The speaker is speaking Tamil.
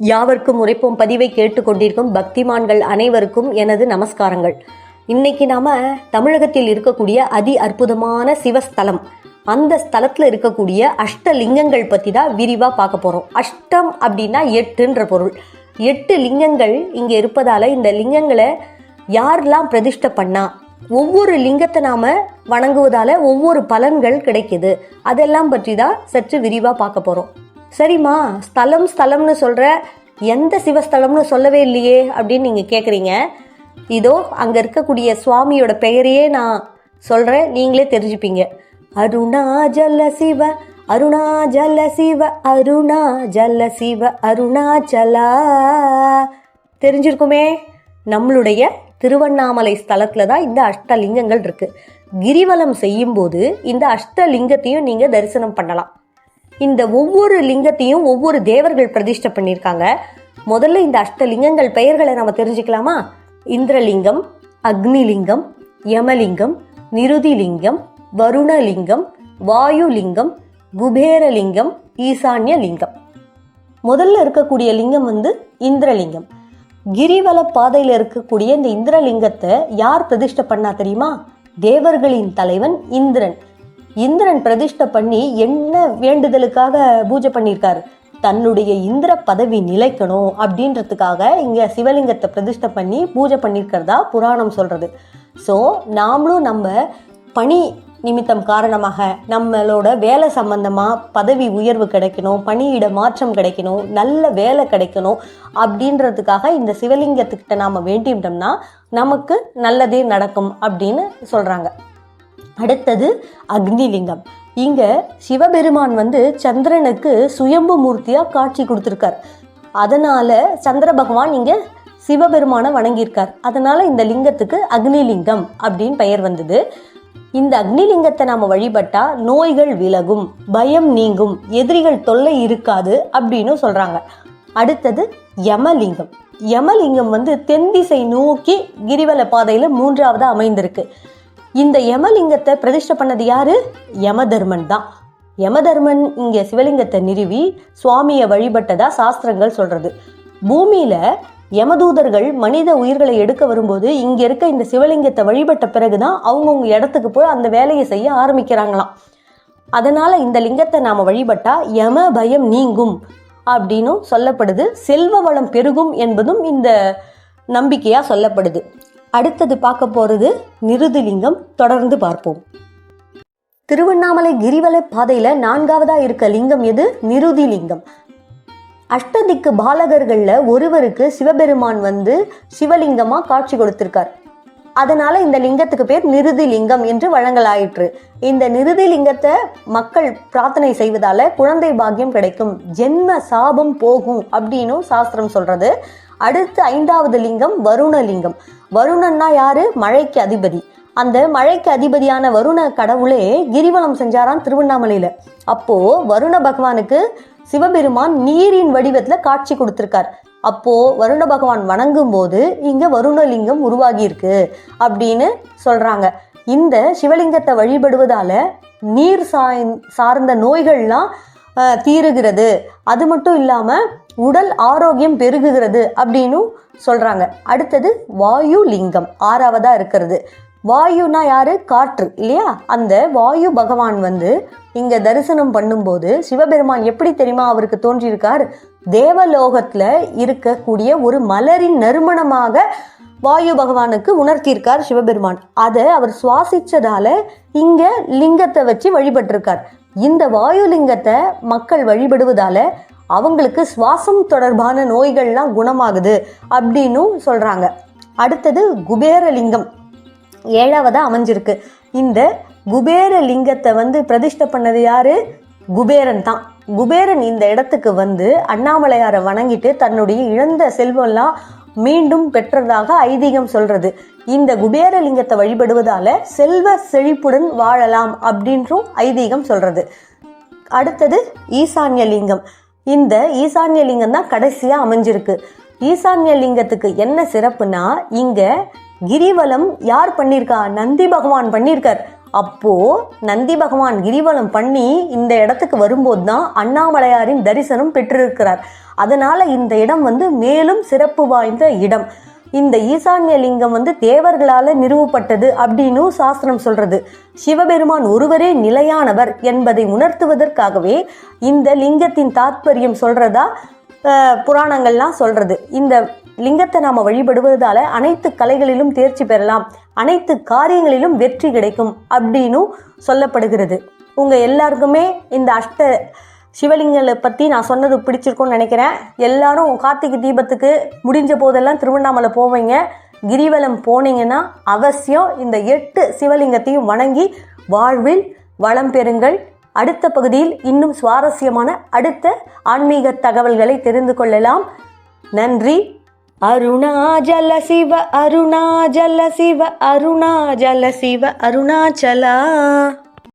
யாவர்க்கும் உரைப்போம் பதிவை கேட்டுக்கொண்டிருக்கும் பக்திமான்கள் அனைவருக்கும் எனது நமஸ்காரங்கள். இன்னைக்கு நாம தமிழகத்தில் இருக்கக்கூடிய அதி அற்புதமான சிவஸ்தலம். அந்த ஸ்தலத்தில் இருக்கக்கூடிய அஷ்டலிங்கங்கள் பற்றி தான் விரிவாக பார்க்க போகிறோம் அஷ்டம் அப்படின்னா எட்டுன்ற பொருள். எட்டு லிங்கங்கள் இங்கே இருப்பதால் இந்த லிங்கங்களை யாரெல்லாம் பிரதிஷ்டை பண்ணா ஒவ்வொரு லிங்கத்தை நாம் வணங்குவதால் ஒவ்வொரு பலன்கள் கிடைக்குது. அதெல்லாம் பற்றி தான் சற்று விரிவாக பார்க்க போகிறோம் சரிம்மா ஸ்தலம் ஸ்தலம்னு சொல்கிற எந்த சிவஸ்தலம்னு சொல்லவே இல்லையே அப்படின்னு நீங்கள் கேட்குறீங்க இதோ அங்கே இருக்கக்கூடிய சுவாமியோட பெயரையே நான் சொல்கிறேன் நீங்களே தெரிஞ்சுப்பீங்க. அருணாஜல சிவ அருணாஜல சிவ அருணாஜல சிவ அருணாச்சலா. தெரிஞ்சிருக்குமே? நம்மளுடைய திருவண்ணாமலை ஸ்தலத்தில் தான் இந்த அஷ்டலிங்கங்கள் இருக்குது கிரிவலம் செய்யும்போது இந்த அஷ்டலிங்கத்தையும் நீங்கள் தரிசனம் பண்ணலாம். இந்த ஒவ்வொரு லிங்கத்தையும் ஒவ்வொரு தேவர்கள் பிரதிஷ்டை பண்ணியிருக்காங்க முதல்ல இந்த அஷ்டலிங்கங்கள் பெயர்களை நம்ம தெரிஞ்சுக்கலாமா? இந்திரலிங்கம் அக்னிலிங்கம் யமலிங்கம் நிருதிலிங்கம் வருணலிங்கம் வாயுலிங்கம் குபேரலிங்கம் ஈசான்ய லிங்கம் முதல்ல இருக்கக்கூடிய லிங்கம் வந்து இந்திரலிங்கம். கிரிவல பாதையில் இருக்கக்கூடிய இந்த இந்திரலிங்கத்தை யார் பிரதிஷ்டை பண்ணா தெரியுமா? தேவர்களின் தலைவன் இந்திரன். இந்திரன் பிரதிஷ்டை பண்ணி என்ன வேண்டுதலுக்காக பூஜை பண்ணியிருக்காரு? தன்னுடைய இந்திர பதவி நிலைக்கணும் அப்படின்றதுக்காக இங்க சிவலிங்கத்தை பிரதிஷ்டை பண்ணி பூஜை பண்ணியிருக்கிறதா புராணம் சொல்றது. ஸோ நாமளும் நம்ம பணி நிமித்தம் காரணமாக நம்மளோட வேலை சம்பந்தமாக பதவி உயர்வு கிடைக்கணும் பணியிட மாற்றம் கிடைக்கணும் நல்ல வேலை கிடைக்கணும் அப்படின்றதுக்காக இந்த சிவலிங்கத்துக்கிட்ட நாம் வேண்டிட்டோம்னா நமக்கு நல்லதே நடக்கும் அப்படின்னு சொல்கிறாங்க அடுத்தது அக்னிலிங்கம். இங்க சிவபெருமான் வந்து சந்திரனுக்கு சுயம்பு மூர்த்தியா காட்சி கொடுத்துருக்கார். அதனால சந்திர பகவான் இங்க சிவபெருமானை வணங்கியிருக்கார். அதனால இந்த லிங்கத்துக்கு அக்னிலிங்கம் அப்படின்னு பெயர் வந்தது. இந்த அக்னிலிங்கத்தை நாம வழிபட்டா நோய்கள் விலகும் பயம் நீங்கும் எதிரிகள் தொல்லை இருக்காது அப்படின்னு சொல்றாங்க. அடுத்தது யமலிங்கம். யமலிங்கம் வந்து தென் திசை நோக்கி கிரிவல பாதையில மூன்றாவது அமைந்திருக்கு. இந்த யமலிங்கத்தை பிரதிஷ்டை பண்ணது யாரு? யமதர்மன் தான் யமதர்மன் இங்க சிவலிங்கத்தை நிறுவி சுவாமியை வழிபட்டதா சாஸ்திரங்கள் சொல்றது. பூமியில யமதூதர்கள் மனித உயிர்களை எடுக்க வரும்போது இங்க இருக்க இந்த சிவலிங்கத்தை வழிபட்ட பிறகுதான் அவங்கவுங்க இடத்துக்கு போய் அந்த வேலையை செய்ய ஆரம்பிக்கிறாங்களாம். அதனால இந்த லிங்கத்தை நாம வழிபட்டா யம பயம் நீங்கும் அப்படின்னும் சொல்லப்படுது. செல்வ வளம் பெருகும் என்பதும் இந்த நம்பிக்கையா சொல்லப்படுது. அடுத்தது பார்க்க போறது நிருதிலிங்கம். தொடர்ந்து பார்ப்போம். திருவண்ணாமலை கிரிவல பாதையில நான்காவதா இருக்க லிங்கம் எது? நிருதி லிங்கம் அஷ்டதிக்கு பாலகர்கள்ல ஒருவருக்கு சிவபெருமான் வந்து சிவலிங்கமா காட்சி கொடுத்திருக்கார். அதனால இந்த லிங்கத்துக்கு பேர் நிருதி லிங்கம் என்று வழங்கலாயிற்று. இந்த நிருதி லிங்கத்தை மக்கள் பிரார்த்தனை செய்வதால குழந்தை பாக்கியம் கிடைக்கும். ஜென்ம சாபம் போகும் அப்படின்னு சாஸ்திரம் சொல்றது. அடுத்து ஐந்தாவது லிங்கம் வருணலிங்கம். வருணன்னா யாரு? மழைக்கு அதிபதி. அந்த மழைக்கு அதிபதியான வருண கடவுளே கிரிவலம் செஞ்சாராம் திருவண்ணாமலையில. அப்போ வருண பகவானுக்கு சிவபெருமான் நீரின் வடிவத்துல காட்சி கொடுத்திருக்கார். அப்போ வருண பகவான் வணங்கும் போது இங்க வருணலிங்கம் உருவாகியிருக்கு அப்படின்னு சொல்றாங்க. இந்த சிவலிங்கத்தை வழிபடுவதால நீர் சாய் சார்ந்த நோய்கள்லாம் தீருகிறது. அது மட்டும் இல்லாமல் உடல் ஆரோக்கியம் பெருகுகிறது அப்படின்னு சொல்கிறாங்க அடுத்தது வாயு லிங்கம் ஆறாவதாக இருக்கிறது. வாயுனா யாரு? காற்று இல்லையா? அந்த வாயு பகவான் வந்து இங்க தரிசனம் பண்ணும்போது சிவபெருமான் எப்படி தெரியுமா அவருக்கு தோன்றியிருக்கார்? தேவலோகத்துல இருக்கக்கூடிய ஒரு மலரின் நறுமணமாக வாயு பகவானுக்கு உணர்த்தியிருக்கார் சிவபெருமான். அதை அவர் சுவாசிச்சதால இங்க லிங்கத்தை வச்சு வழிபட்டிருக்கார். இந்த வாயு லிங்கத்தை மக்கள் வழிபடுவதால அவங்களுக்கு சுவாசம் தொடர்பான நோய்கள்லாம் குணமாகுது அப்படின்னும் சொல்றாங்க. அடுத்தது குபேரலிங்கம். ஏழாவதா அமைஞ்சிருக்கு. இந்த குபேர லிங்கத்தை வந்து பிரதிஷ்டை பண்ணது யாரு? குபேரன் தான். குபேரன் இந்த இடத்துக்கு வந்து அண்ணாமலையாரை வணங்கிட்டு தன்னுடைய இழந்த செல்வம்லாம் மீண்டும் பெற்றதாக ஐதீகம் சொல்றது. இந்த குபேர லிங்கத்தை வழிபடுவதால செல்வ செழிப்புடன் வாழலாம் அப்படின்றும் ஐதீகம் சொல்றது. அடுத்தது ஈசான்ய லிங்கம் இந்த ஈசான்ய லிங்கம் தான் கடைசியா அமைஞ்சிருக்கு. ஈசான்ய லிங்கத்துக்கு என்ன சிறப்புனா இங்க கிரிவலம் யார் பண்ணியிருக்கா நந்தி பகவான் பண்ணியிருக்கார் அப்போது நந்தி பகவான் கிரிவலம் பண்ணி இந்த இடத்துக்கு வரும்போது தான் அண்ணாமலையாரின் தரிசனம் பெற்றிருக்கிறார். அதனால் இந்த இடம் வந்து மேலும் சிறப்பு வாய்ந்த இடம். இந்த ஈசான்ய லிங்கம் வந்து தேவர்களால் நிறுவப்பட்டது அப்படின்னு சாஸ்திரம் சொல்றது. சிவபெருமான் ஒருவரே நிலையானவர் என்பதை உணர்த்துவதற்காகவே இந்த லிங்கத்தின் தாத்பரியம் சொல்றதா புராணங்கள்லாம் சொல்றது. இந்த லிங்கத்தை நாம் வழிபடுவதால் அனைத்து கலைகளிலும் தேர்ச்சி பெறலாம். அனைத்து காரியங்களிலும் வெற்றி கிடைக்கும் அப்படின்னு சொல்லப்படுகிறது. உங்கள் எல்லாருக்குமே இந்த அஷ்ட சிவலிங்கங்களை பற்றி நான் சொன்னது பிடிச்சிருக்கும்னு நினைக்கிறேன். எல்லாரும் கார்த்திகை தீபத்துக்கு முடிஞ்ச போதெல்லாம் திருவண்ணாமலை போவீங்க. கிரிவலம் போனீங்கன்னா அவசியம் இந்த எட்டு சிவலிங்கத்தையும் வணங்கி வாழ்வில் வளம் பெறுங்கள். அடுத்த பகுதியில் இன்னும் சுவாரஸ்யமான அடுத்த ஆன்மீக தகவல்களை தெரிந்து கொள்ளலாம். நன்றி. அருணாஜல சிவ அருணாஜல சிவ அருணாஜல சிவ அருணாச்சலா.